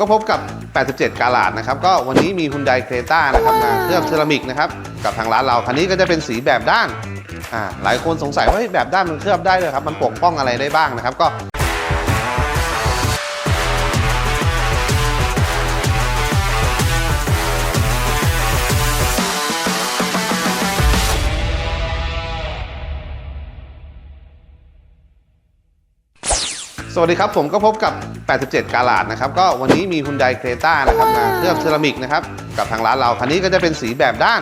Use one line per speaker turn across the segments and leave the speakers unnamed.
ก็พบกับ 87 กาลาดนะครับ ก็วันนี้มีคุณไดเครต้านะครับมาเคลือบเซรามิกนะครับ กับทางร้านเราคันนี้ก็จะเป็นสีแบบด้านอ่าหลายคนสงสัยว่าเฮ้ยแบบด้านมันเคลือบได้เลยครับ มันปกป้องอะไรได้บ้างนะครับ ก็ สวัสดีครับ ผมก็พบกับ 87 กาลาดนะครับ ก็วันนี้มีฮุนไดเครต้านะครับมาเคลือบเซรามิกนะครับ กับทางร้านเรา คันนี้ก็จะเป็นสีแบบด้าน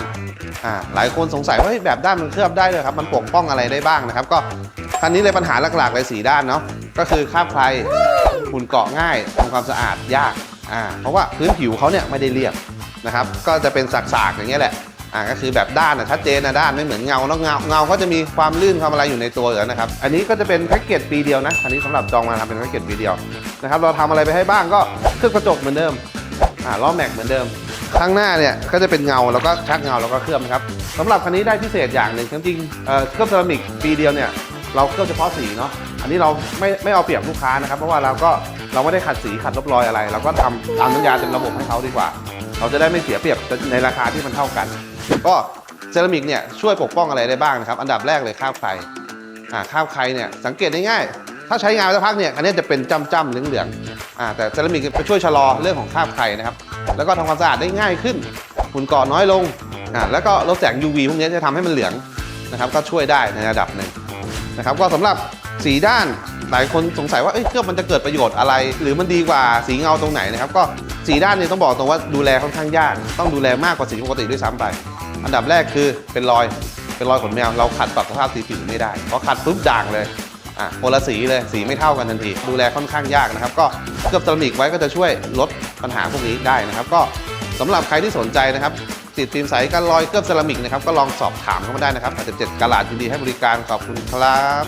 อ่าหลายคนสงสัยว่าเฮ้ยแบบด้านมันเคลือบได้เลยครับ มันปกป้องอะไรได้บ้างนะครับ ก็คันนี้เลยปัญหาหลักๆเลยสีด้านเนาะก็คือคราบใครฝุ่นเกาะง่ายทำความสะอาดยากอ่าเพราะว่าพื้นผิวเขาเนี่ยไม่ได้เรียบนะครับ ก็จะเป็นสากๆอย่างเงี้ยแหละ อ่าก็คือแบบด้านนะชัดเจนนะด้านไม่เหมือนเงาแล้วเงาเงาเขาจะมีความลื่นความอะไรอยู่ในตัวอยู่แล้วนะครับ อันนี้ก็จะเป็นแพ็กเกจปีเดียวนะ อันนี้สำหรับจองมาทำเป็นแพ็กเกจปีเดียวนะครับ เราทำอะไรไปให้บ้างก็เคลือบกระจกเหมือนเดิมอ่าล้อแม็กเหมือนเดิมข้างหน้าเนี่ยก็จะเป็นเงาแล้วก็ชักเงาแล้วก็เคลือบนะครับสำหรับคันนี้ได้พิเศษอย่างหนึ่งจริงๆเอ่อเคลือบเซรามิกปีเดียวเนี่ยเราเคลือบเฉพาะสีเนาะอันนี้เราไม่ไม่เอาเปรียบลูกค้านะครับ เพราะว่าเราก็เราไม่ได้ขัดสีขัดลบรอยอะไร เราก็ทำตามน้ำยาเต็มระบบให้เขาดีกว่า เราจะได้ไม่เสียเปรียบในราคาที่มันเท่ากัน ก็เซรามิกเนี่ยช่วยปกป้องอะไรได้บ้างนะครับ อันดับแรกเลยคราบไฟอ่าคราบไฟเนี่ยสังเกตได้ง่ายถ้าใช้งานสักพักเนี่ยอันนี้จะเป็นจ้ำๆเหลืองๆอ่าแต่เซรามิกจะช่วยชะลอเรื่องของคราบไฟนะครับ แล้วก็ทำความสะอาดได้ง่ายขึ้นฝุ่นเกาะน้อยลงอ่าแล้วก็ลดแสง UV พวกนี้จะทำให้มันเหลืองนะครับ ก็ช่วยได้ในระดับหนึ่งนะครับ ก็สำหรับสีด้านหลายคนสงสัยว่าเอ้ยเครื่องมันจะเกิดประโยชน์อะไร หรือมันดีกว่าสีเงาตรงไหนนะครับ ก็สีด้านเนี่ยต้องบอกตรงว่าดูแลค่อนข้างยาก ต้องดูแลมากกว่าสีปกติด้วยซ้ำไป อันดับแรกคือเป็นรอยเป็นรอยขนแมวเราขัดปรับสภาพสีผิวไม่ได้เพราะขัดปุ๊บด่างเลยอะคนละสีเลยสีไม่เท่ากันทันที ดูแลค่อนข้างยากนะครับ ก็เคลือบเซรามิกไว้ก็จะช่วยลดปัญหาพวกนี้ได้นะครับ ก็สำหรับใครที่สนใจนะครับติดฟิล์มใสกันรอยเคลือบเซรามิกนะครับก็ลองสอบถามเข้ามาได้นะครับ87กาลาดยินดีให้บริการขอบคุณครับ